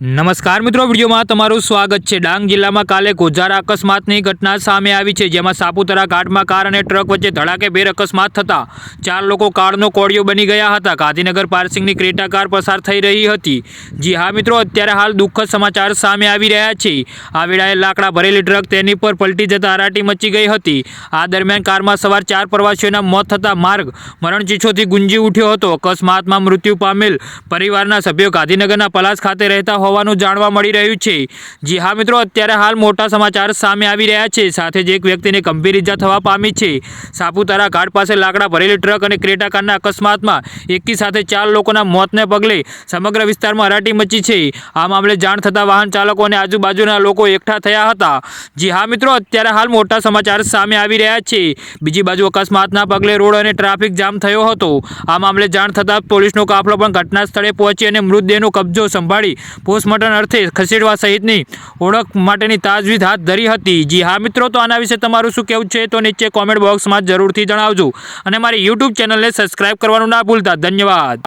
નમસ્કાર મિત્રો, વિડીયોમાં તમારું સ્વાગત છે. ડાંગ જિલ્લામાં કાલે ગોઝારા અકસ્માતની ઘટના સામે આવી છે, જેમાં સાપુતારા ઘાટમાં કાર અને ટ્રક વચ્ચે ધડાકેભેર અકસ્માત થતા ચાર લોકો કારનો કોળિયો બની ગયા હતા. ગાંધીનગર પાર્સિંગની ક્રેટા કાર પસાર થઈ રહી હતી. જી હા મિત્રો, અત્યારે હાલ દુઃખદ સમાચાર સામે આવી રહ્યા છે. આ વેળાએ લાકડા ભરેલી ટ્રક તેની પર પલટી જતા હરાટી મચી ગઈ હતી. આ દરમિયાન કારમાં સવાર ચાર પ્રવાસીઓના મોત થતા માર્ગ મરણચીછોથી ગુંજી ઉઠ્યો હતો. અકસ્માતમાં મૃત્યુ પામેલ પરિવારના સભ્યો ગાંધીનગરના પલાસ ખાતે રહેતા હોવાનું જાણવા મળી રહ્યું છે. જી હા મિત્રો, અત્યારે હાલ મોટા સમાચાર સામે આવી રહ્યા છે. સાથે જ એક વ્યક્તિને ગંભીર ઈજા થવા પામી છે. સાપુતારા ઘાટ પાસે લાકડા ભરેલી ટ્રક અને ક્રેટા કારના અકસ્માતમાં એકી સાથે ચાર લોકોના મોતને પગલે સમગ્ર વિસ્તારમાં હરાટી મચી છે. આ મામલે જાણ થતાં વાહન ચાલકો અને આજુબાજુના લોકો એકઠા થયા હતા. જી હા મિત્રો, અત્યારે હાલ મોટા સમાચાર સામે આવી રહ્યા છે. બીજી બાજુ અકસ્માતના પગલે રોડ અને ટ્રાફિક જામ થયો હતો. આ મામલે જાણ થતાં પોલીસનો કાફલો પણ ઘટના સ્થળે પહોંચી અને મૃતદેહનો કબજો સંભાળી પોસ્ટમોર્ટમ અર્થે ખસેડવા સહિતની ઓળખ માટેની તાજવીજ હાથ ધરી હતી. જી હા મિત્રો, તો આના વિશે તમારું શું કહેવું છે તો નીચે કોમેન્ટ બોક્સમાં જરૂરથી જણાવજો અને મારી યુટ્યુબ ચેનલને સબસ્ક્રાઇબ કરવાનું ના ભૂલતા. ધન્યવાદ.